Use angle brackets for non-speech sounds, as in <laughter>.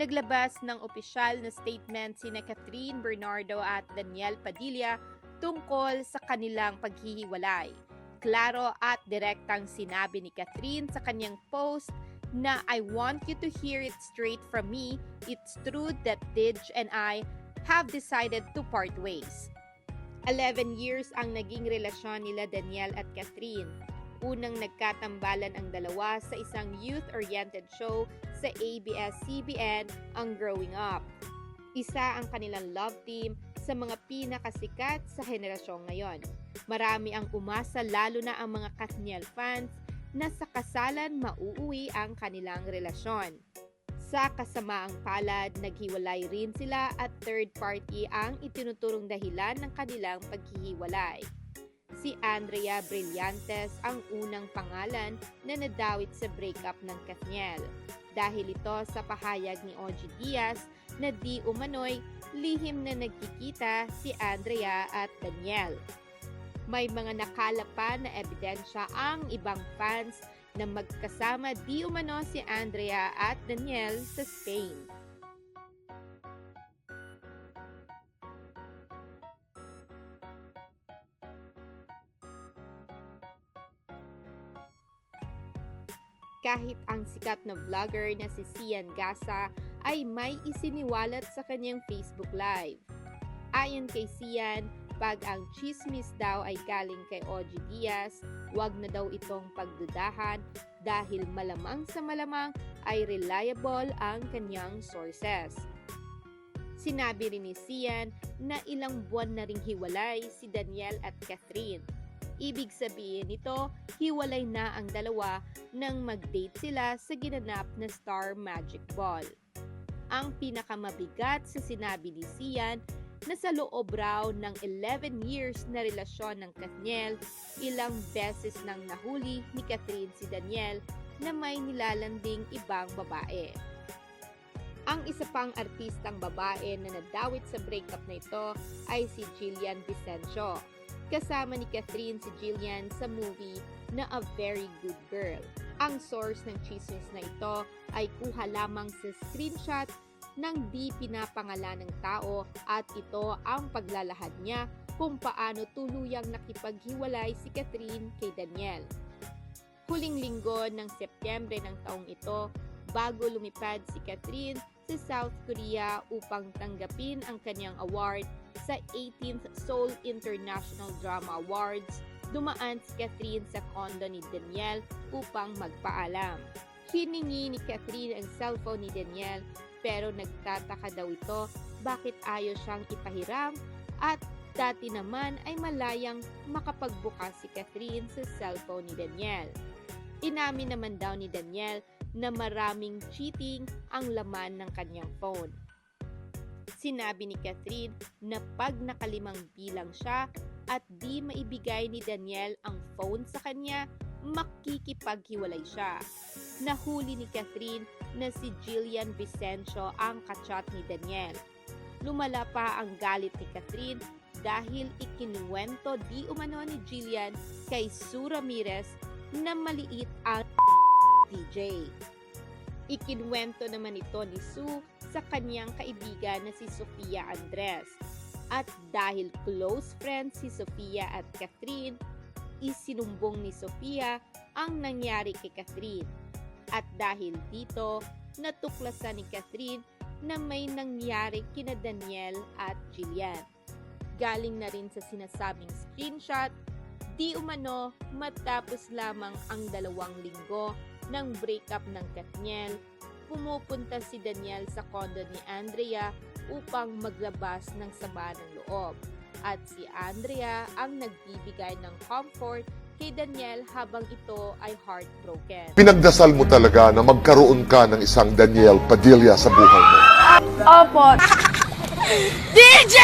naglabas ng opisyal na statement sina Catherine Bernardo at Daniel Padilla tungkol sa kanilang paghihiwalay. Klaro at direktang sinabi ni Catherine sa kanyang post na I want you to hear it straight from me. It's true that Didge and I have decided to part ways. 11 years ang naging relasyon nila Daniel at Catherine. Unang nagkatambalan ang dalawa sa isang youth-oriented show sa ABS-CBN, ang Growing Up. Isa ang kanilang love team sa mga pinakasikat sa henerasyon ngayon. Marami ang umasa lalo na ang mga Katniel fans na sa kasalan mauuwi ang kanilang relasyon. Sa kasamaang palad, naghiwalay rin sila at third party ang itinuturong dahilan ng kanilang paghihiwalay. Si Andrea Brillantes ang unang pangalan na nadawit sa breakup ng Katniel dahil ito sa pahayag ni Ogie Diaz na di umano'y lihim na nagkikita si Andrea at Daniel. May mga nakalap pa na ebidensya ang ibang fans na magkasama di umano si Andrea at Daniel sa Spain. Kahit ang sikat na vlogger na si Sian Gasa ay may isiniwalat sa kanyang Facebook Live. Ayon kay Sian, pag ang chismis daw ay galing kay Ogie Diaz, wag na daw itong pagdudahan dahil malamang sa malamang ay reliable ang kanyang sources. Sinabi rin ni Sian na ilang buwan na ring hiwalay si Daniel at Catherine. Ibig sabihin nito, hiwalay na ang dalawa nang mag-date sila sa ginanap na Star Magic Ball. Ang pinakamabigat sa sinabi ni Sian na sa loob raw ng 11 years na relasyon ng Katniel, ilang beses nang nahuli ni Catherine si Daniel na may nilalanding ibang babae. Ang isa pang artistang babae na nadawit sa breakup na ito ay si Jillian Vicencio. Kasama ni Catherine si Jillian sa movie na A Very Good Girl. Ang source ng chismis na ito ay kuha lamang sa screenshot ng di pinapangalan ng tao at ito ang paglalahad niya kung paano tuluyang nakipaghiwalay si Catherine kay Daniel. Huling linggo ng Setyembre ng taong ito, bago lumipad si Catherine sa South Korea upang tanggapin ang kanyang award sa 18th Seoul International Drama Awards, dumaan si Catherine sa kondo ni Daniel upang magpaalam. Hiningi ni Catherine ang cellphone ni Daniel pero nagtataka daw ito bakit ayaw siyang ipahiram at dati naman ay malayang makapagbukas si Catherine sa cellphone ni Daniel. Inamin naman daw ni Daniel na maraming cheating ang laman ng kanyang phone. Sinabi ni Catherine na pag nakalimang bilang siya at di maibigay ni Daniel ang phone sa kanya, makikipaghiwalay siya. Nahuli ni Catherine na si Jillian Vicencio ang kachat ni Daniel. Lumala pa ang galit ni Catherine dahil ikinuwento di umano ni Jillian kay Sue Ramirez na maliit ang DJ. Ikinuwento naman ito ni Sue sa kanyang kaibigan na si Sofia Andres. At dahil close friends si Sofia at Catherine, isinumbong ni Sofia ang nangyari kay Catherine. At dahil dito, natuklasan ni Catherine na may nangyari kina Daniel at Jillian. Galing na rin sa sinasabing screenshot, di umano matapos lamang ang dalawang linggo ng breakup ng Katniel, pumupunta si Daniel sa kondo ni Andrea upang maglabas ng sama ng loob. At si Andrea ang nagbibigay ng comfort kay Daniel habang ito ay heartbroken. Pinagdasal mo talaga na magkaroon ka ng isang Daniel Padilla sa buhay mo. Opo. <laughs> DJ!